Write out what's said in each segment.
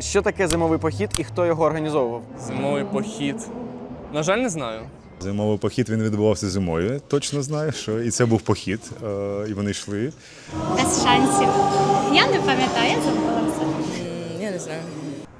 Що таке зимовий похід і хто його організовував? Зимовий похід. На жаль, не знаю. Зимовий похід він відбувався зимою. Точно знаю, що і це був похід, е, і вони йшли. Без шансів. Я не пам'ятаю, я забула все. Я не знаю.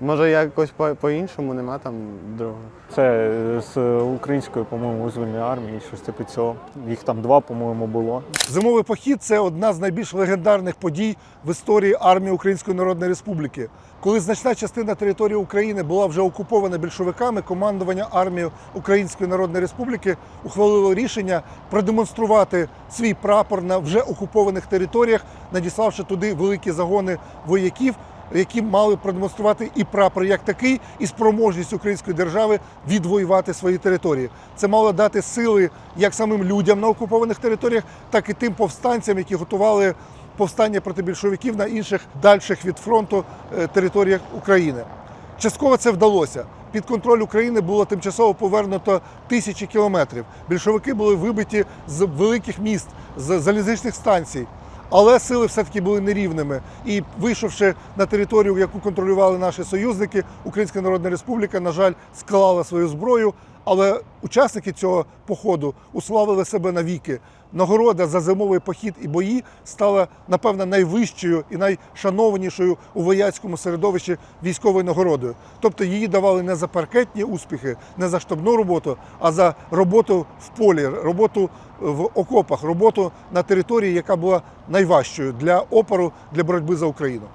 Може, якось по- по-іншому, нема там другого. Це з української, по-моєму, визвольної армії, щось типу цього. Їх там два, по-моєму, було. Зимовий похід це одна з найбільш легендарних подій в історії армії Української Народної Республіки. Коли значна частина території України була вже окупована більшовиками, командування армії Української Народної Республіки ухвалило рішення продемонструвати свій прапор на вже окупованих територіях, надіславши туди великі загони вояків, які мали продемонструвати і прапор як такий, і спроможність української держави відвоювати свої території. Це мало дати сили як самим людям на окупованих територіях, так і тим повстанцям, які готували повстання проти більшовиків на інших дальших від фронту е, територіях України. Частково це вдалося. Під контроль України було тимчасово повернуто тисячі кілометрів. Більшовики були вибиті з великих міст, з залізничних станцій. Але сили все-таки були нерівними. І вийшовши на територію, яку контролювали наші союзники, Українська Народна Республіка, на жаль, склала свою зброю. Але учасники цього походу уславили себе навіки. Нагорода за зимовий похід і бої стала, напевно, найвищою і найшанованішою у вояцькому середовищі військовою нагородою. Тобто її давали не за паркетні успіхи, не за штабну роботу, а за роботу в полі, роботу в окопах, роботу на території, яка була найважчою для опору для боротьби за Україну.